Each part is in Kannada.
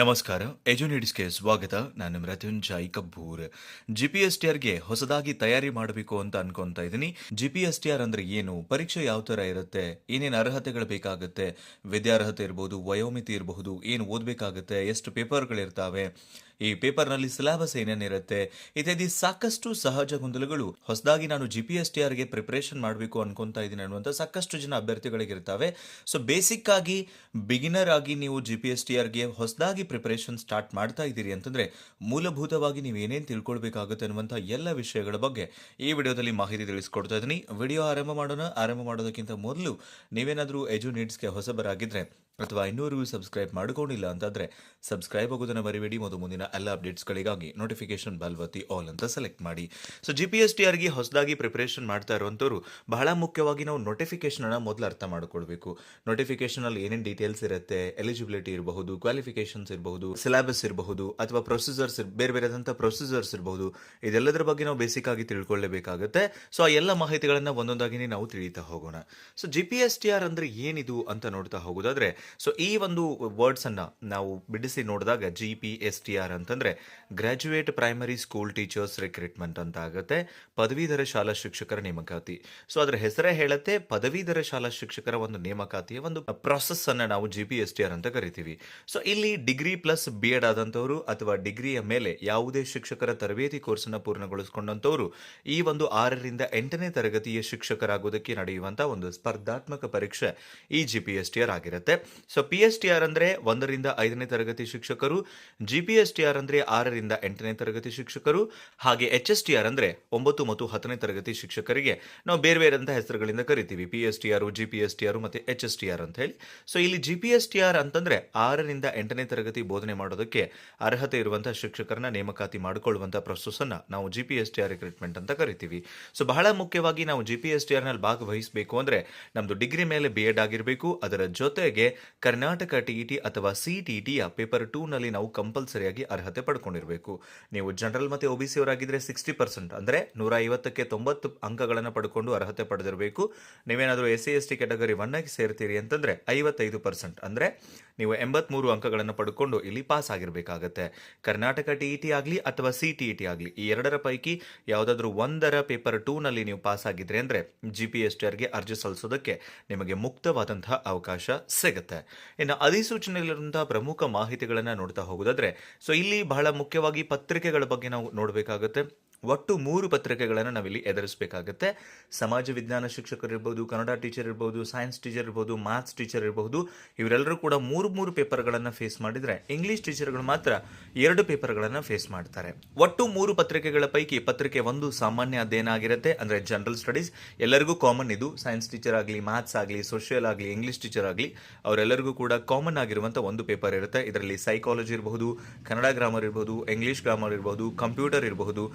ನಮಸ್ಕಾರ, ಎಜುನಿಡ್ಸ್ಗೆ ಸ್ವಾಗತ. ನಾನು Mrityunjay Kabbur. G P S T ಆರ್ಗೆ ಹೊಸದಾಗಿ ತಯಾರಿ ಮಾಡಬೇಕು ಅಂತ ಅನ್ಕೊಂತ ಇದ್ದೀನಿ. G P S T R ಅಂದ್ರೆ ಏನು? ಪರೀಕ್ಷೆ ಯಾವ ತರ ಇರುತ್ತೆ? ಏನೇನು ಅರ್ಹತೆಗಳು ಬೇಕಾಗುತ್ತೆ? ವಿದ್ಯಾರ್ಹತೆ ಇರಬಹುದು ವಯೋಮಿತಿ ಇರಬಹುದು ಏನು ಓದಬೇಕಾಗುತ್ತೆ? ಎಷ್ಟು ಪೇಪರ್ಗಳಿರ್ತಾವೆ ಈ ಪೇಪರ್ನಲ್ಲಿ ಸಿಲೆಬಸ್ ಏನೇನಿರುತ್ತೆ ಇತ್ಯಾದಿ ಸಾಕಷ್ಟು ಸಹಜ ಗೊಂದಲಗಳು. ಹೊಸದಾಗಿ ನಾನು ಜಿ ಪಿ ಎಸ್ ಟಿ ಆರ್ಗೆ ಪ್ರಿಪರೇಷನ್ ಮಾಡಬೇಕು ಅನ್ಕೊಂತಾ ಇದ್ದೀನಿ ಅನ್ನುವಂಥ ಸಾಕಷ್ಟು ಜನ ಅಭ್ಯರ್ಥಿಗಳಿಗಿರ್ತಾವೆ. ಸೊ ಬೇಸಿಕ್ ಆಗಿ ಬಿಗಿನರ್ ಆಗಿ ನೀವು ಜಿ ಪಿ ಎಸ್ ಟಿ ಆರ್ಗೆ ಹೊಸದಾಗಿ ಪ್ರಿಪರೇಷನ್ ಸ್ಟಾರ್ಟ್ ಮಾಡ್ತಾ ಇದ್ದೀರಿ ಅಂತಂದ್ರೆ, ಮೂಲಭೂತವಾಗಿ ನೀವು ಏನೇನು ತಿಳ್ಕೊಳ್ಬೇಕಾಗುತ್ತೆ ಅನ್ನುವಂಥ ಎಲ್ಲ ವಿಷಯಗಳ ಬಗ್ಗೆ ಈ ವಿಡಿಯೋದಲ್ಲಿ ಮಾಹಿತಿ ತಿಳಿಸ್ಕೊಡ್ತಾ ಇದ್ದೀನಿ. ವಿಡಿಯೋ ಆರಂಭ ಮಾಡೋಣ. ಆರಂಭ ಮಾಡೋದಕ್ಕಿಂತ ಮೊದಲು ನೀವೇನಾದರೂ ಎಜು ನೀಡ್ಸ್ಗೆ ಹೊಸಬರಾಗಿದ್ರೆ ಅಥವಾ ಇನ್ನೂರಿಗೂ ಸಬ್ಸ್ಕ್ರೈಬ್ ಮಾಡ್ಕೊಂಡಿಲ್ಲ ಅಂತಂದರೆ ಸಬ್ಸ್ಕ್ರೈಬ್ ಆಗೋದನ್ನು ಮರಿಬೇಡಿ. ಮತ್ತು ಮುಂದಿನ ಎಲ್ಲ ಅಪ್ಡೇಟ್ಸ್ಗಳಿಗಾಗಿ ನೋಟಿಫಿಕೇಶನ್ ಬಲ್ವತಿ ಆಲ್ ಅಂತ ಸೆಲೆಕ್ಟ್ ಮಾಡಿ. So G P S T ಆರ್ಗೆ ಹೊಸದಾಗಿ ಪ್ರಿಪರೇಷನ್ ಮಾಡ್ತಾ ಇರುವಂಥವ್ರು ಬಹಳ ಮುಖ್ಯವಾಗಿ ನಾವು ನೋಟಿಫಿಕೇಶನ್ ಅನ್ನ ಮೊದಲು ಅರ್ಥ ಮಾಡ್ಕೊಳ್ಬೇಕು. ನೋಟಿಫಿಕೇಶನ್ ಅಲ್ಲಿ ಏನೇನು ಡೀಟೇಲ್ಸ್ ಇರುತ್ತೆ ಎಲಿಜಿಬಿಲಿಟಿ ಇರಬಹುದು ಕ್ವಾಲಿಫಿಕೇಶನ್ಸ್ ಇರಬಹುದು ಸಿಲೆಬಸ್ ಇರಬಹುದು, ಅಥವಾ ಪ್ರೊಸೀಜರ್ಸ್ ಬೇರೆ ಬೇರೆದಂಥ ಪ್ರೊಸೀಜರ್ಸ್ ಇರಬಹುದು. ಇದೆಲ್ಲದರ ಬಗ್ಗೆ ನಾವು ಬೇಸಿಕ್ ಆಗಿ ತಿಳ್ಕೊಳ್ಳೇಬೇಕಾಗುತ್ತೆ ಸೊ ಆ ಎಲ್ಲ ಮಾಹಿತಿಗಳನ್ನು ಒಂದೊಂದಾಗಿ ನಾವು ತಿಳಿತಾ ಹೋಗೋಣ. So G P S T R ಅಂದ್ರೆ ಏನಿದು ಅಂತ ನೋಡ್ತಾ ಹೋಗೋದಾದ್ರೆ ಸೊ ಈ ಒಂದು ವರ್ಡ್ಸ್ ಅನ್ನ ನಾವು ಬಿಡಿಸಿ ನೋಡಿದಾಗ G P S T R ಅಂತಂದ್ರೆ graduate primary school teachers recruitment ಅಂತ ಆಗುತ್ತೆ. ಪದವೀಧರ ಶಾಲಾ ಶಿಕ್ಷಕರ ನೇಮಕಾತಿ. ಸೊ ಅದರ ಹೆಸರೇ ಹೇಳುತ್ತೆ ಪದವೀಧರ ಶಾಲಾ ಶಿಕ್ಷಕರ ಒಂದು ನೇಮಕಾತಿಯ ಒಂದು ಪ್ರಾಸೆಸ್ ಅನ್ನ ನಾವು G P S T R ಅಂತ ಕರಿತೀವಿ. ಸೊ ಇಲ್ಲಿ ಡಿಗ್ರಿ ಪ್ಲಸ್ ಬಿ ಎಡ್ ಆದಂತವರು ಅಥವಾ ಡಿಗ್ರಿಯ ಮೇಲೆ ಯಾವುದೇ ಶಿಕ್ಷಕರ ತರಬೇತಿ ಕೋರ್ಸನ್ನು ಅನ್ನ ಪೂರ್ಣಗೊಳಿಸಿಕೊಂಡಂತವರು ಈ ಒಂದು ಆರರಿಂದ ಎಂಟನೇ ತರಗತಿಯ ಶಿಕ್ಷಕರಾಗುವುದಕ್ಕೆ ನಡೆಯುವಂತ ಒಂದು ಸ್ಪರ್ಧಾತ್ಮಕ ಪರೀಕ್ಷೆ ಈ G P S T R ಆಗಿರುತ್ತೆ. So P S T R ಅಂದ್ರೆ ಒಂದರಿಂದ ಐದನೇ ತರಗತಿ ಶಿಕ್ಷಕರು G P S T R ಅಂದ್ರೆ ಆರರಿಂದ ಎಂಟನೇ ತರಗತಿ ಶಿಕ್ಷಕರು, ಹಾಗೆ ಎಚ್ ಎಸ್ ಟಿ ಆರ್ ಅಂದ್ರೆ ಒಂಬತ್ತು ಮತ್ತು ಹತ್ತನೇ ತರಗತಿ ಶಿಕ್ಷಕರಿಗೆ ನಾವು ಬೇರೆ ಬೇರೆ ಅಂತ ಹೆಸರುಗಳಿಂದ ಕರಿತೀವಿ. P S T R G P S T R ಮತ್ತೆ ಎಚ್ ಎಸ್ ಟಿ ಆರ್ ಅಂತ ಹೇಳಿ. ಸೊ ಇಲ್ಲಿ G P S T R ಅಂತಂದ್ರೆ ಆರರಿಂದ ಎಂಟನೇ ತರಗತಿ ಬೋಧನೆ ಮಾಡೋದಕ್ಕೆ ಅರ್ಹತೆ ಇರುವಂತಹ ಶಿಕ್ಷಕರನ್ನ ನೇಮಕಾತಿ ಮಾಡಿಕೊಳ್ಳುವಂತಹ ಪ್ರೊಸೆಸ್ ಅನ್ನ ನಾವು G P S T R recruitment ಅಂತ ಕರಿತೀವಿ. ಸೊ ಬಹಳ ಮುಖ್ಯವಾಗಿ ನಾವು ಜಿ ಪಿ ಎಸ್ ಟಿ ಆರ್ನಲ್ಲಿ ಭಾಗವಹಿಸಬೇಕು ಅಂದ್ರೆ ನಮ್ದು ಡಿಗ್ರಿ ಮೇಲೆ ಬಿ ಎಡ್ ಆಗಿರಬೇಕು, ಅದರ ಜೊತೆಗೆ ಕರ್ನಾಟಕ ಟಿಇಟಿ ಅಥವಾ ಸಿ ಟಿಇಟಿಯ ಪೇಪರ್ ಟೂನಲ್ಲಿ ನಾವು ಕಂಪಲ್ಸರಿಯಾಗಿ ಅರ್ಹತೆ ಪಡ್ಕೊಂಡಿರಬೇಕು. ನೀವು ಜನರಲ್ ಮತ್ತು ಒ ಬಿ ಸಿ ಅವರಾಗಿದ್ದರೆ ಸಿಕ್ಸ್ಟಿ ಪರ್ಸೆಂಟ್ ಅಂದರೆ ನೂರ ಐವತ್ತಕ್ಕೆ ತೊಂಬತ್ತು ಅಂಕಗಳನ್ನು ಪಡ್ಕೊಂಡು ಅರ್ಹತೆ ಪಡೆದಿರಬೇಕು. ನೀವೇನಾದರೂ S C S T category ಒನ್ನಾಗಿ ಸೇರ್ತೀರಿ ಅಂತಂದರೆ ಐವತ್ತೈದು ಪರ್ಸೆಂಟ್ ಅಂದರೆ ನೀವು ಎಂಬತ್ಮೂರು ಅಂಕಗಳನ್ನು ಪಡ್ಕೊಂಡು ಇಲ್ಲಿ ಪಾಸ್ ಆಗಿರಬೇಕಾಗತ್ತೆ. ಕರ್ನಾಟಕ ಟಿಇಟಿ ಆಗಲಿ ಅಥವಾ ಸಿ ಟಿ ಇ ಟಿ ಆಗಲಿ ಈ ಎರಡರ ಪೈಕಿ ಯಾವುದಾದ್ರೂ ಒಂದರ ಪೇಪರ್ ಟೂನಲ್ಲಿ ನೀವು ಪಾಸ್ ಆಗಿದ್ರೆ ಅಂದರೆ ಜಿ ಪಿ ಎಸ್ ಟಿ ಅರ್ಜಿ ಸಲ್ಲಿಸೋದಕ್ಕೆ ನಿಮಗೆ ಮುಕ್ತವಾದಂತಹ ಅವಕಾಶ ಸಿಗುತ್ತೆ. ಇನ್ನು ಅಧಿಸೂಚನೆಯಲ್ಲಿರುವಂತಹ ಪ್ರಮುಖ ಮಾಹಿತಿಗಳನ್ನು ನೋಡ್ತಾ ಹೋಗೋದಾದ್ರೆ ಸೊ ಇಲ್ಲಿ ಬಹಳ ಮುಖ್ಯವಾಗಿ ಪತ್ರಿಕೆಗಳ ಬಗ್ಗೆ ನಾವು ನೋಡಬೇಕಾಗುತ್ತೆ. ಒಟ್ಟು ಮೂರು ಪತ್ರಿಕೆಗಳನ್ನು ನಾವಿಲ್ಲಿ ಎದುರಿಸಬೇಕಾಗುತ್ತೆ. ಸಮಾಜ ವಿಜ್ಞಾನ ಶಿಕ್ಷಕರಿರ್ಬೋದು ಕನ್ನಡ ಟೀಚರ್ ಇರ್ಬೋದು, ಸೈನ್ಸ್ ಟೀಚರ್ ಇರ್ಬೋದು, ಮ್ಯಾಥ್ಸ್ ಟೀಚರ್ ಇರ್ಬೋದು, ಇವರೆಲ್ಲರೂ ಕೂಡ ಮೂರು ಮೂರು ಪೇಪರ್ಗಳನ್ನು ಫೇಸ್ ಮಾಡಿದರೆ ಇಂಗ್ಲೀಷ್ ಟೀಚರ್ಗಳು ಮಾತ್ರ ಎರಡು ಪೇಪರ್ಗಳನ್ನು ಫೇಸ್ ಮಾಡ್ತಾರೆ. ಒಟ್ಟು ಮೂರು ಪತ್ರಿಕೆಗಳ ಪೈಕಿ ಪತ್ರಿಕೆ ಒಂದು ಸಾಮಾನ್ಯ ಅಧ್ಯಯನ ಆಗಿರುತ್ತೆ. ಅಂದರೆ ಜನರಲ್ ಸ್ಟಡೀಸ್ ಎಲ್ಲರಿಗೂ ಕಾಮನ್ ಇದು. ಸೈನ್ಸ್ ಟೀಚರ್ ಆಗಲಿ ಮ್ಯಾಥ್ಸ್ ಆಗಲಿ ಸೋಷಿಯಲ್ ಆಗಲಿ ಇಂಗ್ಲೀಷ್ ಟೀಚರ್ ಆಗಲಿ, ಅವರೆಲ್ಲರಿಗೂ ಕೂಡ ಕಾಮನ್ ಆಗಿರುವಂಥ ಒಂದು ಪೇಪರ್ ಇರುತ್ತೆ. ಇದರಲ್ಲಿ ಸೈಕಾಲಜಿ ಇರಬಹುದು, ಕನ್ನಡ ಗ್ರಾಮರ್ ಇರಬಹುದು ಇಂಗ್ಲೀಷ್ ಗ್ರಾಮರ್ ಇರಬಹುದು ಕಂಪ್ಯೂಟರ್ ಇರಬಹುದು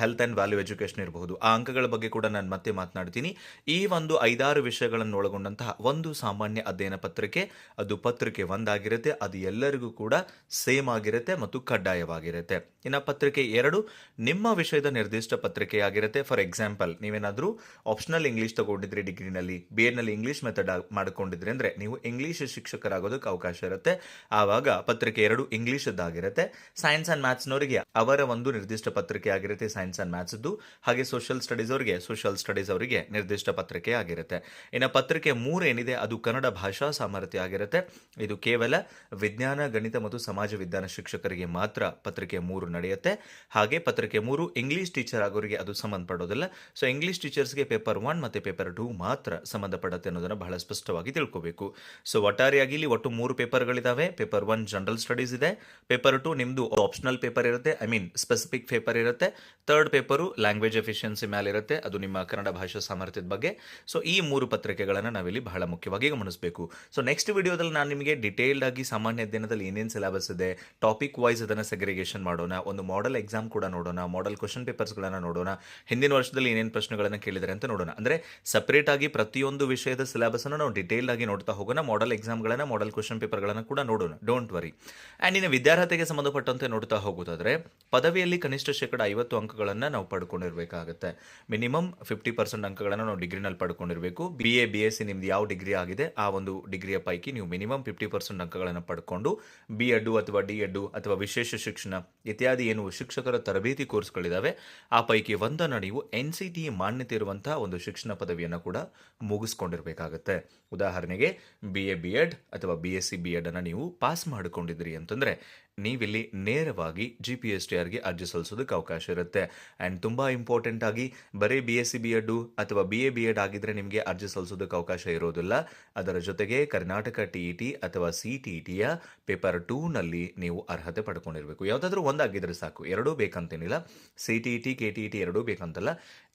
ಹೆಲ್ತ್ ಅಂಡ್ ವ್ಯಾಲ್ಯೂ ಎಜುಕೇಶನ್ ಇರಬಹುದು. ಆ ಅಂಕಗಳ ಬಗ್ಗೆ ಕೂಡ ನಾನು ಮತ್ತೆ ಮಾತನಾಡ್ತೀನಿ. ಈ ಒಂದು ಐದಾರು ವಿಷಯಗಳನ್ನು ಒಳಗೊಂಡಂತಹ ಒಂದು ಸಾಮಾನ್ಯ ಅಧ್ಯಯನ ಪತ್ರಿಕೆ, ಅದು ಪತ್ರಿಕೆ ಒಂದಾಗಿರುತ್ತೆ ಅದು ಎಲ್ಲರಿಗೂ ಕೂಡ ಸೇಮ್ ಆಗಿರುತ್ತೆ ಮತ್ತು ಕಡ್ಡಾಯವಾಗಿರುತ್ತೆ. ಇನ್ನು ಪತ್ರಿಕೆ ಎರಡು, ನಿಮ್ಮ ವಿಷಯದ ನಿರ್ದಿಷ್ಟ ಪತ್ರಿಕೆಯಾಗಿರುತ್ತೆ ಫಾರ್ ಎಕ್ಸಾಂಪಲ್ ನೀವೇನಾದರೂ ಆಪ್ಷನಲ್ ಇಂಗ್ಲೀಷ್ ತಗೊಂಡಿದ್ರಿ ಡಿಗ್ರಿನಲ್ಲಿ ಬಿ ಎಡ್ನಲ್ಲಿ ಇಂಗ್ಲಿಷ್ ಮೆಥಡ್ ಮಾಡ್ಕೊಂಡಿದ್ರಿ ಅಂದ್ರೆ ನೀವು ಇಂಗ್ಲಿಷ್ ಶಿಕ್ಷಕರಾಗೋದಕ್ಕೆ ಅವಕಾಶ ಇರುತ್ತೆ. ಆವಾಗ ಪತ್ರಿಕೆ ಎರಡು ಇಂಗ್ಲೀಷದ್ದಾಗಿರುತ್ತೆ ಸೈನ್ಸ್ ಅಂಡ್ ಮ್ಯಾಥ್ಸ್ನವರಿಗೆ ಅವರ ಒಂದು ನಿರ್ದಿಷ್ಟ ಪತ್ರಿಕೆ ಆಗಿರುತ್ತೆ. ಸೈನ್ಸ್ ಅಂಡ್ ಮ್ಯಾಥ್ಸ್ದು ಹಾಗೆ ಸೋಷಿಯಲ್ ಸ್ಟಡೀಸ್ ಅವರಿಗೆ ಸೋಷಿಯಲ್ ಸ್ಟಡೀಸ್ ಅವರಿಗೆ ನಿರ್ದಿಷ್ಟ ಪತ್ರಿಕೆ ಆಗಿರುತ್ತೆ. ಇನ್ನು ಪತ್ರಿಕೆ ಮೂರು ಏನಿದೆ, ಅದು ಕನ್ನಡ ಭಾಷಾ ಸಾಮರ್ಥ್ಯ ಆಗಿರುತ್ತೆ. ಇದು ಕೇವಲ ವಿಜ್ಞಾನ, ಗಣಿತ ಮತ್ತು ಸಮಾಜ ವಿಜ್ಞಾನ ಶಿಕ್ಷಕರಿಗೆ ಮಾತ್ರ ಪತ್ರಿಕೆ ಮೂರು ನಡೆಯುತ್ತೆ. ಹಾಗೆ ಪತ್ರಿಕೆ ಮೂರು ಇಂಗ್ಲಿಷ್ ಟೀಚರ್ ಆಗೋರಿಗೆ ಅದು ಸಂಬಂಧಪಡೋದಿಲ್ಲ. ಸೊ ಇಂಗ್ಲಿಷ್ ಟೀಚರ್ಸ್ಗೆ ಪೇಪರ್ ಒನ್ ಮತ್ತು ಪೇಪರ್ ಟೂ ಮಾತ್ರ ಸಂಬಂಧಪಡುತ್ತೆ ಅನ್ನೋದನ್ನು ಬಹಳ ಸ್ಪಷ್ಟವಾಗಿ ತಿಳ್ಕೋಬೇಕು. ಸೊ ಒಟ್ಟಾರೆಯಾಗಿ ಇಲ್ಲಿ ಒಟ್ಟು ಮೂರು ಪೇಪರ್ಗಳಿದ್ದಾವೆ ಪೇಪರ್ ಒನ್ ಜನರಲ್ ಸ್ಟಡೀಸ್ ಇದೆ. ಪೇಪರ್ ಟು ನಿಮ್ಮದು ಆಪ್ಷನಲ್ ಪೇಪರ್ ಇರುತ್ತೆ. ಐ ಮೀನ್ ಸ್ಪೆಸಿಫಿಕ್ ಪೇಪರ್ ಇರುತ್ತೆ. ಥರ್ಡ್ ಪೇಪರು ಲ್ಯಾಂಗ್ವೇಜ್ ಎಫಿಷಿಯನ್ಸಿ ಮೇಲೆ ಇರುತ್ತೆ ಅದು ನಿಮ್ಮ ಕನ್ನಡ ಭಾಷಾ ಸಾಮರ್ಥ್ಯದ ಬಗ್ಗೆ. ಸೊ ಈ ಮೂರು ಪತ್ರಿಕೆಗಳನ್ನು ನಾವಿಲ್ಲಿ ಬಹಳ ಮುಖ್ಯವಾಗಿ ಗಮನಿಸಬೇಕು. ಸೊ ನೆಕ್ಸ್ಟ್ ವಿಡಿಯೋದಲ್ಲಿ ನಾನು ನಿಮಗೆ ಡಿಟೇಲ್ಡ್ ಆಗಿ ಸಾಮಾನ್ಯ ದಿನದಲ್ಲಿ ಏನೇನು ಸಿಲೆಬಸ್ ಇದೆ ಟಾಪಿಕ್ ವೈಸ್ ಅದನ್ನು ಸೆಗ್ರಿಗೇಷನ್ ಮಾಡೋಣ, ಒಂದು ಮಾಡೆಲ್ ಎಕ್ಸಾಮ್ ಕೂಡ ನೋಡೋಣ ಮಾಡಲ್ ಕ್ವಶನ್ ಪೇಪರ್ಸ್ಗಳನ್ನು ನೋಡೋಣ, ಹಿಂದಿನ ವರ್ಷದಲ್ಲಿ ಏನೇನು ಪ್ರಶ್ನೆಗಳನ್ನು ಕೇಳಿದರೆ ಅಂತ ನೋಡೋಣ. ಅಂದರೆ ಸಪ್ರೇಟ್ ಆಗಿ ಪ್ರತಿಯೊಂದು ವಿಷಯದ ಸಿಲೆಬಸ್ಸನ್ನು ನಾವು ಡಿಟೇಲ್ ಆಗಿ ನೋಡ್ತಾ ಹೋಗೋಣ ಮಾಡೆಲ್ ಎಕ್ಸಾಮ್ಗಳನ್ನು ಮಾಡೆಲ್ ಕ್ವಶನ್ ಪೇಪರ್ಗಳನ್ನು ಕೂಡ ನೋಡೋಣ. ಡೋಂಟ್ ವರಿ ಆ್ಯಂಡ್ ಇನ್ನು ವಿದ್ಯಾರ್ಹತೆಗೆ ಸಂಬಂಧಪಟ್ಟಂತೆ ನೋಡ್ತಾ ಹೋಗೋದಾದ್ರೆ, ಪದವಿಯಲ್ಲಿ ಕನಿಷ್ಠ ಶೇಕಡ ಐವತ್ತು ಐವತ್ತು ಅಂಕಗಳನ್ನು ನಾವು ಪಡ್ಕೊಂಡಿರಬೇಕಾಗುತ್ತೆ. ಮಿನಿಮಮ್ ಫಿಫ್ಟಿ ಪರ್ಸೆಂಟ್ ಅಂಕಗಳನ್ನು ನಾವು ಡಿಗ್ರಿನಲ್ಲಿ ಪಡ್ಕೊಂಡಿರಬೇಕು. B A B S C ನಿಮ್ದು ಯಾವ ಡಿಗ್ರಿ ಆಗಿದೆ, ಆ ಒಂದು ಡಿಗ್ರಿಯ ಪೈಕಿ ನೀವು ಮಿನಿಮಮ್ ಫಿಫ್ಟಿ ಪರ್ಸೆಂಟ್ ಅಂಕಗಳನ್ನು ಪಡ್ಕೊಂಡು ಬಿ ಎಡ್ಡು ಅಥವಾ ಡಿ ಎಡ್ಡು ಅಥವಾ ವಿಶೇಷ ಶಿಕ್ಷಣ ಇತ್ಯಾದಿ ಏನು ಶಿಕ್ಷಕರ ತರಬೇತಿ ಕೋರ್ಸ್ಗಳಿದ್ದಾವೆ ಆ ಪೈಕಿ ಒಂದನ್ನು ನೀವು ಎನ್ ಸಿ ಟಿ ಮಾನ್ಯತೆ ಇರುವಂತಹ ಒಂದು ಶಿಕ್ಷಣ ಪದವಿಯನ್ನು ಕೂಡ ಮುಗಿಸ್ಕೊಂಡಿರಬೇಕಾಗತ್ತೆ. ಉದಾಹರಣೆಗೆ ಬಿ ಎ ಬಿ ಎಡ್ ಅಥವಾ B S C B Ed ಅನ್ನು ನೀವು ಪಾಸ್ ಮಾಡಿಕೊಂಡಿದ್ರಿ ಅಂತಂದ್ರೆ ನೀವಿಲ್ಲಿ ನೇರವಾಗಿ ಜಿ ಪಿ ಎಸ್ ಟಿ ಆರ್ಗೆ ಅರ್ಜಿ ಸಲ್ಲಿಸೋದಕ್ಕೆ ಅವಕಾಶ ಇರುತ್ತೆ. ಆ್ಯಂಡ್ ತುಂಬ ಇಂಪಾರ್ಟೆಂಟ್ ಆಗಿ ಬರೀ B S C B Ed ಅಥವಾ ಬಿ ಎ ಬಿ ಎಡ್ ಆಗಿದ್ರೆ ನಿಮಗೆ ಅರ್ಜಿ ಸಲ್ಲಿಸೋದಕ್ಕೆ ಅವಕಾಶ ಇರೋದಿಲ್ಲ. ಅದರ ಜೊತೆಗೆ ಕರ್ನಾಟಕ ಟಿ ಇ ಟಿ ಅಥವಾ ಸಿ ಟಿ ಇ ಟಿಯ ಪೇಪರ್ ಟೂನಲ್ಲಿ ನೀವು ಅರ್ಹತೆ ಪಡ್ಕೊಂಡಿರಬೇಕು. ಯಾವುದಾದ್ರೂ ಒಂದಾಗಿದ್ರೆ ಸಾಕು. ಎರಡೂ ಬೇಕಂತೇನಿಲ್ಲ. C T E T K T E T ಎರಡೂ ಬೇಕಂತಲ್ಲ.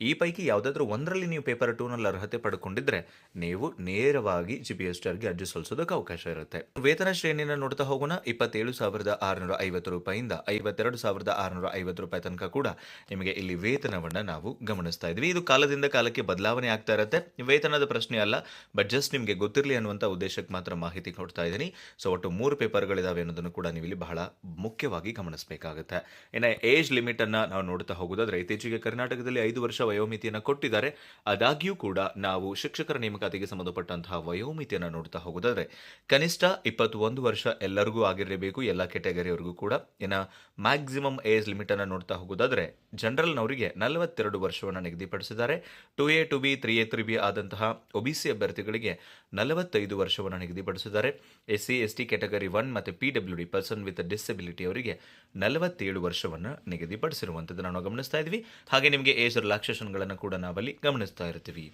ಈ ಪೈಕಿ ಯಾವುದಾದ್ರೂ ಒಂದರಲ್ಲಿ ನೀವು ಪೇಪರ್ ಟೂನಲ್ಲಿ ಅರ್ಹತೆ ಪಡ್ಕೊಂಡಿದ್ರೆ ನೀವು ನೇರವಾಗಿ ಜಿ ಪಿ ಎಸ್ ಟಿ ಆರ್ಗೆ ಅರ್ಜಿ ಸಲ್ಲಿಸೋದಕ್ಕೆ ಅವಕಾಶ ಇರುತ್ತೆ. ವೇತನ ಶ್ರೇಣಿಯನ್ನು ನೋಡ್ತಾ ಹೋಗೋಣ. ಇಪ್ಪತ್ತೇಳು ಸಾವಿರದ ಆರುನೂರ ಐವತ್ತು ರೂಪಾಯಿಂದ ಐವತ್ತೆರಡು ಸಾವಿರದ ಆರುನೂರ ಐವತ್ತು ರೂಪಾಯಿ ತನಕ ಕೂಡ ನಿಮಗೆ ಇಲ್ಲಿ ವೇತನವನ್ನು ನಾವು ಗಮನಿಸ್ತಾ ಇದ್ವಿ. ಇದು ಕಾಲದಿಂದ ಕಾಲಕ್ಕೆ ಬದಲಾವಣೆ ಆಗ್ತಾ ಇರುತ್ತೆ. ವೇತನದ ಪ್ರಶ್ನೆ ಅಲ್ಲ ಬಟ್ ಜಸ್ಟ್ ನಿಮಗೆ ಗೊತ್ತಿರಲಿ ಅನ್ನುವಂಥ ಉದ್ದೇಶಕ್ಕೆ ಮಾತ್ರ ಮಾಹಿತಿ ಕೊಡ್ತಾ ಇದ್ದೀನಿ. ಸೊ ಒಟ್ಟು ಮೂರು ಪೇಪರ್ಗಳಿದ್ದಾವೆ ಅನ್ನೋದನ್ನು ಕೂಡ ನೀವು ಇಲ್ಲಿ ಬಹಳ ಮುಖ್ಯವಾಗಿ ಗಮನಿಸಬೇಕಾಗುತ್ತೆ. ಇನ್ನು ಏಜ್ ಲಿಮಿಟನ್ನು ನಾವು ನೋಡ್ತಾ ಹೋಗೋದಾದ್ರೆ, ಇತ್ತೀಚೆಗೆ ಕರ್ನಾಟಕದಲ್ಲಿ ಐದು ವರ್ಷ ವಯೋಮಿತಿಯನ್ನು ಕೊಟ್ಟಿದ್ದಾರೆ. ಆದಾಗ್ಯೂ ಕೂಡ ನಾವು ಶಿಕ್ಷಕರ ನೇಮಕಾತಿಗೆ ಸಂಬಂಧಪಟ್ಟಂತಹ ವಯೋಮಿತಿಯನ್ನು ನೋಡ್ತಾ ಹೋಗೋದಾದ್ರೆ, ಕನಿಷ್ಠ ಇಪ್ಪತ್ತೊಂದು ವರ್ಷ ಎಲ್ಲರಿಗೂ ಆಗಿರಲೇಬೇಕು, ಎಲ್ಲ ಕೆಟಗರಿಯವರೆಗೂ ಕೂಡ ಇನ್ನು ಮ್ಯಾಕ್ಸಿಮಮ್ ಏಜ್ ಲಿಮಿಟನ್ನು ನೋಡ್ತಾ ಹೋಗೋದಾದರೆ ಜನರಲ್ನವರಿಗೆ ನಲವತ್ತೆರಡು ವರ್ಷವನ್ನು ನಿಗದಿಪಡಿಸಿದ್ದಾರೆ. Two A, two B, three A, three B ಆದಂತಹ ಒಬಿಸಿ ಅಭ್ಯರ್ಥಿಗಳಿಗೆ ನಲವತ್ತೈದು ವರ್ಷವನ್ನು ನಿಗದಿಪಡಿಸಿದ್ದಾರೆ. S C S T category one ಮತ್ತು P W D person with disability ಅವರಿಗೆ ನಲವತ್ತೇಳು ವರ್ಷವನ್ನು ನಿಗದಿಪಡಿಸಿರುವಂಥದ್ದನ್ನು ನಾವು ಗಮನಿಸ್ತಾ ಇದ್ವಿ. ಹಾಗೆ ನಿಮಗೆ ಏಜ್ ರಿಲ್ಯಾಕ್ಸೇಷನ್ಗಳನ್ನು ಕೂಡ ನಾವಲ್ಲಿ ಗಮನಿಸ್ತಾ ಇರ್ತೀವಿ.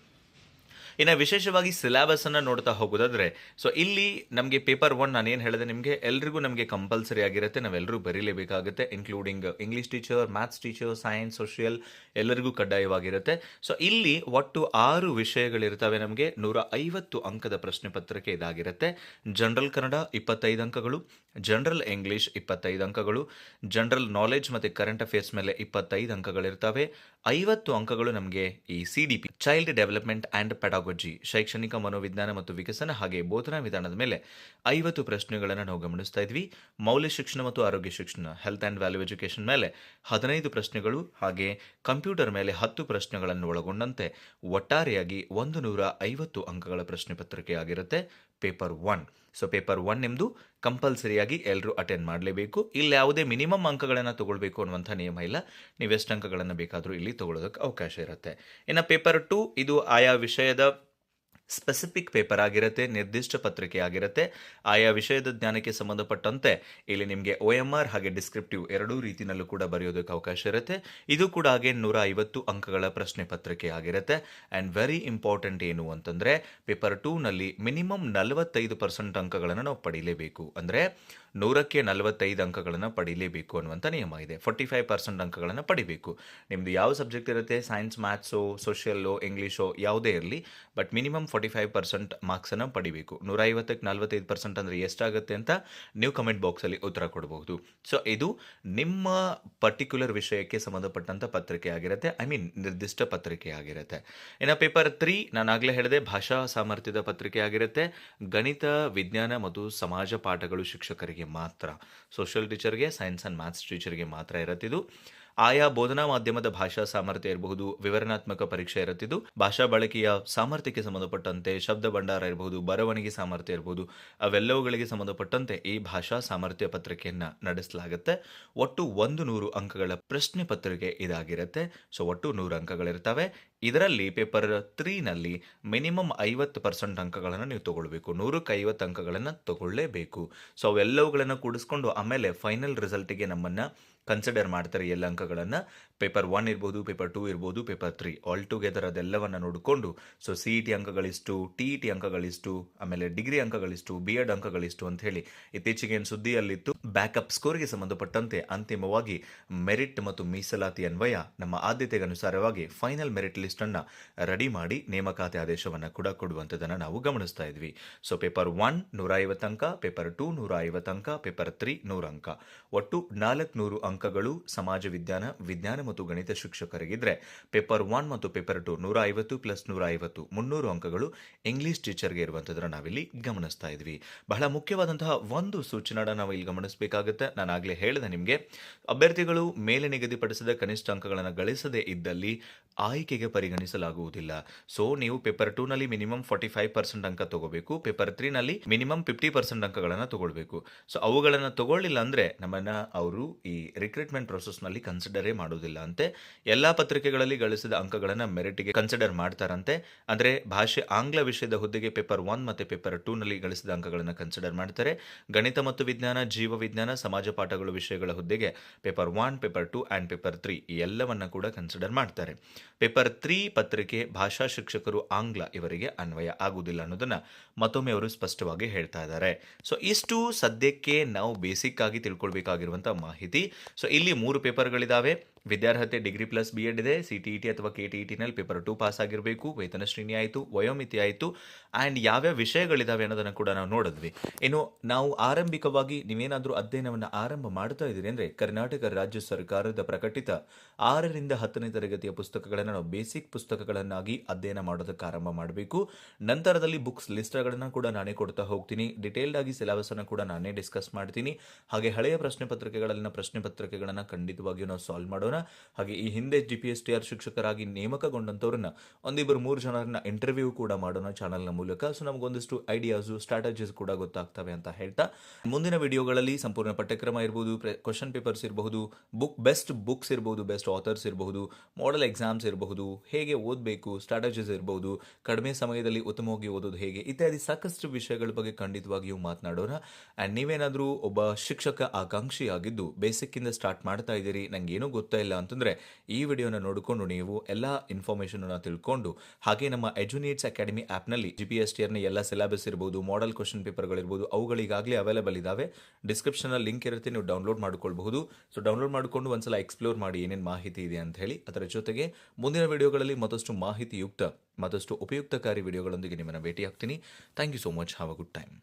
ಇನ್ನು ವಿಶೇಷವಾಗಿ ಸಿಲೆಬಸನ್ನು ನೋಡ್ತಾ ಹೋಗೋದಾದ್ರೆ ಸೊ ಇಲ್ಲಿ ನಮಗೆ ಪೇಪರ್ ಒನ್ ನಾನು ಏನು ಹೇಳಿದೆ ನಿಮಗೆ, ಎಲ್ರಿಗೂ ನಮಗೆ ಕಂಪಲ್ಸರಿ ಆಗಿರುತ್ತೆ ನಾವೆಲ್ಲರೂ ಬರೀಲೇಬೇಕಾಗುತ್ತೆ including English teacher maths teacher science social ಎಲ್ಲರಿಗೂ ಕಡ್ಡಾಯವಾಗಿರುತ್ತೆ. ಸೊ ಇಲ್ಲಿ ಒಟ್ಟು ಆರು ವಿಷಯಗಳಿರ್ತವೆ ನಮಗೆ, ನೂರ ಐವತ್ತು ಅಂಕದ ಪ್ರಶ್ನೆ ಪತ್ರಿಕೆ ಇದಾಗಿರುತ್ತೆ. ಜನರಲ್ ಕನ್ನಡ ಇಪ್ಪತ್ತೈದು ಅಂಕಗಳು. ಜನರಲ್ ಇಂಗ್ಲಿಷ್ ಇಪ್ಪತ್ತೈದು ಅಂಕಗಳು ಜನರಲ್ ನಾಲೆಡ್ಜ್ ಮತ್ತು ಕರೆಂಟ್ ಅಫೇರ್ಸ್ ಮೇಲೆ ಇಪ್ಪತ್ತೈದು ಅಂಕಗಳಿರ್ತವೆ. ಐವತ್ತು ಅಂಕಗಳು ನಮಗೆ ಈ C D P child development and pedagogy ಶೈಕ್ಷಣಿಕ ಮನೋವಿಜ್ಞಾನ ಮತ್ತು ವಿಕಸನ ಹಾಗೆ ಬೋಧನಾ ವಿಧಾನದ ಮೇಲೆ ಐವತ್ತು ಪ್ರಶ್ನೆಗಳನ್ನು ನಾವು ಗಮನಿಸ್ತಾ ಇದ್ವಿ. ಮೌಲ್ಯ ಶಿಕ್ಷಣ ಮತ್ತು ಆರೋಗ್ಯ ಶಿಕ್ಷಣ ಹೆಲ್ತ್ ಆ್ಯಂಡ್ ವ್ಯಾಲ್ಯೂ ಎಜುಕೇಶನ್ ಮೇಲೆ ಹದಿನೈದು ಪ್ರಶ್ನೆಗಳು, ಹಾಗೆ ಕಂಪ್ಯೂಟರ್ ಮೇಲೆ ಹತ್ತು ಪ್ರಶ್ನೆಗಳನ್ನು ಒಳಗೊಂಡಂತೆ ಒಟ್ಟಾರೆಯಾಗಿ ಒಂದು ನೂರ ಐವತ್ತು ಅಂಕಗಳ ಪ್ರಶ್ನೆ ಪತ್ರಿಕೆ ಆಗಿರುತ್ತೆ paper one so paper one ನಿಮ್ಮದು ಕಂಪಲ್ಸರಿಯಾಗಿ ಎಲ್ಲರೂ ಅಟೆಂಡ್ ಮಾಡಲೇಬೇಕು. ಇಲ್ಲಿ ಯಾವುದೇ ಮಿನಿಮಮ್ ಅಂಕಗಳನ್ನು ತೊಗೊಳ್ಬೇಕು ಅನ್ನುವಂಥ ನಿಯಮ ಇಲ್ಲ. ನೀವು ಎಷ್ಟು ಅಂಕಗಳನ್ನು ಬೇಕಾದರೂ ಇಲ್ಲಿ ತೊಗೊಳೋದಕ್ಕೆ ಅವಕಾಶ ಇರುತ್ತೆ. ಇನ್ನು ಪೇಪರ್ ಟು ಇದು ಆಯಾ ವಿಷಯದ ಸ್ಪೆಸಿಫಿಕ್ ಪೇಪರ್ ಆಗಿರುತ್ತೆ, ನಿರ್ದಿಷ್ಟ ಪತ್ರಿಕೆ ಆಗಿರುತ್ತೆ. ಆಯಾ ವಿಷಯದ ಜ್ಞಾನಕ್ಕೆ ಸಂಬಂಧಪಟ್ಟಂತೆ ಇಲ್ಲಿ ನಿಮಗೆ ಒ ಎಂ ಆರ್ ಹಾಗೆ ಡಿಸ್ಕ್ರಿಪ್ಟಿವ್ ಎರಡೂ ರೀತಿಯಲ್ಲೂ ಕೂಡ ಬರೆಯೋದಕ್ಕೆ ಅವಕಾಶ ಇರುತ್ತೆ. ಇದು ಕೂಡ ಹಾಗೆ ನೂರ ಐವತ್ತು ಅಂಕಗಳ ಪ್ರಶ್ನೆ ಪತ್ರಿಕೆ ಆಗಿರುತ್ತೆ. ಆ್ಯಂಡ್ ವೆರಿ ಇಂಪಾರ್ಟೆಂಟ್ ಏನು ಅಂತಂದರೆ ಪೇಪರ್ ಟೂನಲ್ಲಿ ಮಿನಿಮಮ್ ನಲವತ್ತೈದು ಪರ್ಸೆಂಟ್ ಅಂಕಗಳನ್ನು ನಾವು ಪಡೀಲೇಬೇಕು. ಅಂದರೆ ನೂರಕ್ಕೆ ನಲವತ್ತೈದು ಅಂಕಗಳನ್ನು ಪಡೀಲೇಬೇಕು ಅನ್ನುವಂಥ ನಿಯಮ ಇದೆ. ಫೋರ್ಟಿ ಫೈವ್ ಪರ್ಸೆಂಟ್ ಅಂಕಗಳನ್ನು ಪಡಿಬೇಕು. ನಿಮ್ಮದು ಯಾವ ಸಬ್ಜೆಕ್ಟ್ ಇರುತ್ತೆ? ಸೈನ್ಸ್ ಮ್ಯಾಥ್ಸು ಸೋಷಿಯಲ್ಲು ಇಂಗ್ಲೀಷು ಯಾವುದೇ ಇರಲಿ. But minimum forty five percent ಮಾರ್ಕ್ಸನ್ನು ಪಡಿಬೇಕು. ನೂರ ಐವತ್ತಕ್ಕೆ ನಲ್ವತ್ತೈದು ಪರ್ಸೆಂಟ್ ಅಂದರೆ ಎಷ್ಟಾಗುತ್ತೆ ಅಂತ ನೀವು ಕಮೆಂಟ್ ಬಾಕ್ಸಲ್ಲಿ ಉತ್ತರ ಕೊಡಬಹುದು. ಸೊ ಇದು ನಿಮ್ಮ ಪರ್ಟಿಕ್ಯುಲರ್ ವಿಷಯಕ್ಕೆ ಸಂಬಂಧಪಟ್ಟಂಥ ಪತ್ರಿಕೆ ಆಗಿರುತ್ತೆ. ಐ ಮೀನ್ ನಿರ್ದಿಷ್ಟ ಪತ್ರಿಕೆ ಆಗಿರುತ್ತೆ. ಇನ್ನು ಪೇಪರ್ ತ್ರೀ ನಾನು ಆಗಲೇ ಹೇಳಿದೆ, ಭಾಷಾ ಸಾಮರ್ಥ್ಯದ ಪತ್ರಿಕೆ ಆಗಿರುತ್ತೆ. ಗಣಿತ, ವಿಜ್ಞಾನ ಮತ್ತು ಸಮಾಜ ಪಾಠಗಳು ಶಿಕ್ಷಕರಿಗೆ ಮಾತ್ರ. ಸೋಷಿಯಲ್ ಟೀಚರ್ಗೆ ಸೈನ್ಸ್ ಆ್ಯಂಡ್ ಮ್ಯಾಥ್ಸ್ ಟೀಚರ್ಗೆ ಮಾತ್ರ ಇರುತ್ತಿದ್ದು ಆಯಾ ಬೋಧನಾ ಮಾಧ್ಯಮದ ಭಾಷಾ ಸಾಮರ್ಥ್ಯ ಇರಬಹುದು, ವಿವರಣಾತ್ಮಕ ಪರೀಕ್ಷೆ ಇರುತ್ತಿದ್ದು, ಭಾಷಾ ಬಳಕೆಯ ಸಾಮರ್ಥ್ಯಕ್ಕೆ ಸಂಬಂಧಪಟ್ಟಂತೆ ಶಬ್ದ ಭಂಡಾರ ಇರಬಹುದು, ಬರವಣಿಗೆ ಸಾಮರ್ಥ್ಯ ಇರಬಹುದು, ಅವೆಲ್ಲವುಗಳಿಗೆ ಸಂಬಂಧಪಟ್ಟಂತೆ ಈ ಭಾಷಾ ಸಾಮರ್ಥ್ಯ ಪತ್ರಿಕೆಯನ್ನ ನಡೆಸಲಾಗುತ್ತೆ. ಒಟ್ಟು ಒಂದು ನೂರು ಅಂಕಗಳ ಪ್ರಶ್ನೆ ಪತ್ರಿಕೆ ಇದಾಗಿರುತ್ತೆ. ಸೊ, ಒಟ್ಟು ನೂರು ಅಂಕಗಳಿರ್ತವೆ. ಇದರಲ್ಲಿ ಪೇಪರ್ ತ್ರೀನಲ್ಲಿ ಮಿನಿಮಮ್ ಐವತ್ತು ಪರ್ಸೆಂಟ್ ಅಂಕಗಳನ್ನು ನೀವು ತಗೊಳ್ಬೇಕು. ನೂರಕ್ಕೆ ಐವತ್ತು ಅಂಕಗಳನ್ನು ತಗೊಳ್ಳೇಬೇಕು. ಸೊ, ಅವೆಲ್ಲವುಗಳನ್ನು ಕೂಡಿಸ್ಕೊಂಡು ಆಮೇಲೆ ಫೈನಲ್ ರಿಸಲ್ಟಿಗೆ ನಮ್ಮನ್ನು ಕನ್ಸಿಡರ್ ಮಾಡ್ತಾರೆ ಎಲ್ಲ ಅಂಕಗಳನ್ನು. ಪೇಪರ್ ಒನ್ ಇರ್ಬೋದು, ಪೇಪರ್ ಟೂ ಇರ್ಬೋದು, ಪೇಪರ್ ತ್ರೀ. ಆಲ್ ಟುಗೆದರ್ ಅದೆಲ್ಲವನ್ನು ನೋಡಿಕೊಂಡು ಸೊ ಸಿ ಇ ಟಿ ಅಂಕಗಳಿಷ್ಟು ಟಿ ಇ ಟಿ ಅಂಕಗಳಿಷ್ಟು ಆಮೇಲೆ ಡಿಗ್ರಿ ಅಂಕಗಳಿಷ್ಟು ಬಿ ಎಡ್ ಅಂಕಗಳಿಷ್ಟು ಅಂತ ಹೇಳಿ ಇತ್ತೀಚೆಗೆ ಏನು ಸುದ್ದಿಯಲ್ಲಿತ್ತು? ಬ್ಯಾಕಪ್ ಸ್ಕೋರ್ಗೆ ಸಂಬಂಧಪಟ್ಟಂತೆ ಅಂತಿಮವಾಗಿ ಮೆರಿಟ್ ಮತ್ತು ಮೀಸಲಾತಿ ಅನ್ವಯ ನಮ್ಮ ಆದ್ಯತೆಗೆ ಅನುಸಾರವಾಗಿ ಫೈನಲ್ ಮೆರಿಟ್ ಲಿಸ್ಟ್ ಅನ್ನು ರೆಡಿ ಮಾಡಿ ನೇಮಕಾತಿ ಆದೇಶವನ್ನು ಕೂಡ ಕೊಡುವಂಥದ್ದನ್ನು ನಾವು ಗಮನಿಸ್ತಾ ಇದ್ವಿ. ಸೊ ಪೇಪರ್ ಒನ್ ನೂರ ಐವತ್ತು ಅಂಕ ಪೇಪರ್ ಟೂ ನೂರ ಐವತ್ತು ಅಂಕ ಪೇಪರ್ ತ್ರೀ ನೂರು ಅಂಕ. ಒಟ್ಟು ನಾಲ್ಕುನೂರು ಅಂಕಗಳು ಸಮಾಜ ವಿಜ್ಞಾನ ವಿಜ್ಞಾನ ಮತ್ತು ಗಣಿತ ಶಿಕ್ಷಕರಿಗಿದ್ರೆ ಪೇಪರ್ ಒನ್ ಮತ್ತು ಪೇಪರ್ ಟು ನೂರ ಐವತ್ತು ಪ್ಲಸ್ ನೂರ ಐವತ್ತು ಮುನ್ನೂರು ಅಂಕಗಳು ಇಂಗ್ಲಿಷ್ ಟೀಚರ್ಗೆ ಇರುವಂಥದ್ದನ್ನು ನಾವಿಲ್ಲಿ ಗಮನಿಸ್ತಾ ಇದ್ವಿ. ಬಹಳ ಮುಖ್ಯವಾದಂತಹ ಒಂದು ಸೂಚನಾಡ ನಾವು ಇಲ್ಲಿ ಗಮನಿಸಬೇಕಾಗುತ್ತೆ. ನಾನು ಆಗ್ಲೇ ಹೇಳಿದೆ ನಿಮಗೆ, ಅಭ್ಯರ್ಥಿಗಳು ಮೇಲೆ ನಿಗದಿಪಡಿಸಿದ ಕನಿಷ್ಠ ಅಂಕಗಳನ್ನು ಗಳಿಸದೇ ಇದ್ದಲ್ಲಿ ಆಯ್ಕೆಗೆ ಪರಿಗಣಿಸಲಾಗುವುದಿಲ್ಲ. ಸೊ ನೀವು ಪೇಪರ್ ಟೂನಲ್ಲಿ ಮಿನಿಮಮ್ ಫಾರ್ಟಿ ಫೈವ್ ಪರ್ಸೆಂಟ್ ಅಂಕ ತಗೋಬೇಕು, ಪೇಪರ್ ತ್ರೀನಲ್ಲಿ ಮಿನಿಮಮ್ ಫಿಫ್ಟಿ ಪರ್ಸೆಂಟ್ ಅಂಕಗಳನ್ನು ತಗೊಳ್ಬೇಕು. ಸೊ ಅವುಗಳನ್ನು ತಗೊಳ್ಳಿಲ್ಲ ಅಂದ್ರೆ ನಮ್ಮನ್ನ ಅವರು ಈ ರಿಕ್ರೂಟ್ಮೆಂಟ್ ಪ್ರೊಸೆಸ್ನಲ್ಲಿ ಕನ್ಸಿಡರೇ ಮಾಡೋದಿಲ್ಲ ಅಂತೆ ಎಲ್ಲ ಪತ್ರಿಕೆಗಳಲ್ಲಿ ಗಳಿಸಿದ ಅಂಕಗಳನ್ನು ಮೆರಿಟ್ಗೆ ಕನ್ಸಿಡರ್ ಮಾಡ್ತಾರಂತೆ. ಅಂದರೆ ಭಾಷೆ ಆಂಗ್ಲ ವಿಷಯದ ಹುದ್ದೆಗೆ ಪೇಪರ್ ಒನ್ ಮತ್ತು ಪೇಪರ್ ಟೂನಲ್ಲಿ ಗಳಿಸಿದ ಅಂಕಗಳನ್ನು ಕನ್ಸಿಡರ್ ಮಾಡ್ತಾರೆ. ಗಣಿತ ಮತ್ತು ವಿಜ್ಞಾನ, ಜೀವ ವಿಜ್ಞಾನ, ಸಮಾಜ ಪಾಠಗಳು ವಿಷಯಗಳ ಹುದ್ದೆಗೆ paper one paper two and paper three ಈ ಎಲ್ಲವನ್ನ ಕೂಡ ಕನ್ಸಿಡರ್ ಮಾಡ್ತಾರೆ. ಪೇಪರ್ ತ್ರೀ ಪತ್ರಿಕೆ ಭಾಷಾ ಶಿಕ್ಷಕರು ಆಂಗ್ಲ ಇವರಿಗೆ ಅನ್ವಯ ಆಗುವುದಿಲ್ಲ ಅನ್ನೋದನ್ನು ಮತ್ತೊಮ್ಮೆ ಅವರು ಸ್ಪಷ್ಟವಾಗಿ ಹೇಳ್ತಾ ಇದ್ದಾರೆ. ಸೊ ಇಷ್ಟು ಸದ್ಯಕ್ಕೆ ನಾವು ಬೇಸಿಕ್ ಆಗಿ ತಿಳ್ಕೊಳ್ಬೇಕಾಗಿರುವಂಥ ಮಾಹಿತಿ. ಸೊ ಇಲ್ಲಿ ಮೂರು ಪೇಪರ್ಗಳಿದಾವೆ ವಿದ್ಯಾರ್ಹತೆ ಡಿಗ್ರಿ ಪ್ಲಸ್ ಬಿ ಎಡ್ ಇದೆ. ಸಿ ಟಿ ಇ ಟಿ ಅಥವಾ ಕೆ ಟಿ ಇ ಟಿನಲ್ಲಿ ಪೇಪರ್ ಟು ಪಾಸ್ ಆಗಿರಬೇಕು. ವೇತನ ಶ್ರೇಣಿ ಆಯಿತು, ವಯೋಮಿತಿ ಆಯಿತು. ಆ್ಯಂಡ್ ಯಾವ್ಯಾವ ವಿಷಯಗಳಿದ್ದಾವೆ ಅನ್ನೋದನ್ನು ಕೂಡ ನಾವು ನೋಡಿದ್ವಿ. ಇನ್ನು ನಾವು ಆರಂಭಿಕವಾಗಿ ನೀವೇನಾದರೂ ಅಧ್ಯಯನವನ್ನು ಆರಂಭ ಮಾಡ್ತಾ ಇದ್ದೀರಿ ಅಂದರೆ ಕರ್ನಾಟಕ ರಾಜ್ಯ ಸರ್ಕಾರದ ಪ್ರಕಟಿತ ಆರರಿಂದ ಹತ್ತನೇ ತರಗತಿಯ ಪುಸ್ತಕಗಳನ್ನು ನಾವು ಬೇಸಿಕ್ ಪುಸ್ತಕಗಳನ್ನಾಗಿ ಅಧ್ಯಯನ ಮಾಡೋದಕ್ಕೆ ಆರಂಭ ಮಾಡಬೇಕು. ನಂತರದಲ್ಲಿ ಬುಕ್ಸ್ ಲಿಸ್ಟ್ಗಳನ್ನು ಕೂಡ ನಾನೇ ಕೊಡ್ತಾ ಹೋಗ್ತೀನಿ. ಡಿಟೇಲ್ಡ್ ಆಗಿ ಸಿಲೆಬಸ್ ಅನ್ನು ಕೂಡ ನಾನೇ ಡಿಸ್ಕಸ್ ಮಾಡ್ತೀನಿ. ಹಾಗೆ ಹಳೆಯ ಪ್ರಶ್ನೆ ಪತ್ರಿಕೆಗಳಲ್ಲಿನ ಪ್ರಶ್ನೆ ಪತ್ರಿಕೆಗಳನ್ನು ಖಂಡಿತವಾಗಿಯೂ ನಾವು ಸಾಲ್ವ್ ಮಾಡೋಣ. ಹಾಗೆ ಈ ಹಿಂದೆ G P S T R ಶಿಕ್ಷಕರಾಗಿ ನೇಮಕಗೊಂಡಂಥವ್ರನ್ನ ಒಂದಿಬ್ಬರು ಮೂರು ಜನರನ್ನ ಇಂಟರ್ವ್ಯೂ ಕೂಡ ಮಾಡೋಣ ಚಾನಲ್ನ ಮೂಲಕ. ಸೊ ನಮಗೊಂದಿಷ್ಟು ಐಡಿಯಾಸು ಸ್ಟ್ರಾಟಜೀಸ್ ಕೂಡ ಗೊತ್ತಾಗ್ತವೆ ಅಂತ ಹೇಳ್ತಾ. ಮುಂದಿನ ವಿಡಿಯೋಗಳಲ್ಲಿ ಸಂಪೂರ್ಣ ಪಠ್ಯಕ್ರಮ ಇರ್ಬೋದು ಕ್ವಶನ್ ಪೇಪರ್ಸ್ ಇರಬಹುದು ಬುಕ್ ಬೆಸ್ಟ್ ಬುಕ್ಸ್ ಇರಬಹುದು ಬೆಸ್ಟ್ ಆಥರ್ಸ್ ಇರಬಹುದು ಮಾಡೆಲ್ ಎಕ್ಸಾಮ್ಸ್ ಇರಬಹುದು, ಹೇಗೆ ಓದಬೇಕು ಸ್ಟ್ರಾಟಜೀಸ್ ಇರಬಹುದು ಕಡಿಮೆ ಸಮಯದಲ್ಲಿ ಉತ್ತಮವಾಗಿ ಓದೋದು ಹೇಗೆ, ಇತ್ಯಾದಿ ಸಾಕಷ್ಟು ವಿಷಯಗಳ ಬಗ್ಗೆ ಖಂಡಿತವಾಗಿಯೂ ಮಾತನಾಡೋಣ. ಆ್ಯಂಡ್ ನೀವೇನಾದರೂ ಒಬ್ಬ ಶಿಕ್ಷಕ ಆಕಾಂಕ್ಷಿಯಾಗಿದ್ದು ಬೇಸಿಕ್ಕಿಂದ ಸ್ಟಾರ್ಟ್ ಮಾಡ್ತಾ ಇದ್ದೀರಿ ನನಗೇನೂ ಗೊತ್ತಾ ಇಲ್ಲ ಅಂತಂದರೆ ಈ ವಿಡಿಯೋನ ನೋಡಿಕೊಂಡು ನೀವು ಎಲ್ಲ ಇನ್ಫಾರ್ಮೇಷನನ್ನು ತಿಳ್ಕೊಂಡು, ಹಾಗೆ ನಮ್ಮ ಎಜುನೇಟ್ಸ್ ಅಕಾಡೆಮಿ ಆ್ಯಪ್ನಲ್ಲಿ ಜಿ ಪಿ ಎಸ್ ಟಿ ಆರ್ನ ಎಲ್ಲ ಸಿಲೆಬಸ್ ಇರ್ಬೋದು ಮಾಡೆಲ್ ಕ್ವಶನ್ ಪೇಪರ್ಗಳಿರ್ಬೋದು ಅವುಗಳಿಗಾಗಲೇ ಅವೈಲೇಬಲ್ ಇದ್ದಾವೆ ಡಿಸ್ಕ್ರಿಪ್ಷನಲ್ಲಿ ಲಿಂಕ್ ಇರುತ್ತೆ, ನೀವು ಡೌನ್ಲೋಡ್ ಮಾಡ್ಕೊಳ್ಬಹುದು. ಸೊ ಡೌನ್ಲೋಡ್ ಮಾಡಿಕೊಂಡು ಒಂದ್ಸಲ ಎಕ್ಸ್ಪ್ಲೋರ್ ಮಾಡಿ ಏನೇನು ಮಾಹಿತಿ ಇದೆ ಅಂತ ಹೇಳಿ, ಅದರ ಜೊತೆಗೆ ಮುಂದಿನ ವಿಡಿಯೋಗಳಲ್ಲಿ ಮತ್ತಷ್ಟು ಮಾಹಿತಿಯುಕ್ತ, ಮತ್ತಷ್ಟು ಉಪಯುಕ್ತಕಾರಿ ವಿಡಿಯೋಗಳೊಂದಿಗೆ ನಿಮ್ಮನ್ನು ಭೇಟಿಯಾಗ್ತೀನಿ. Thank you so much have a good time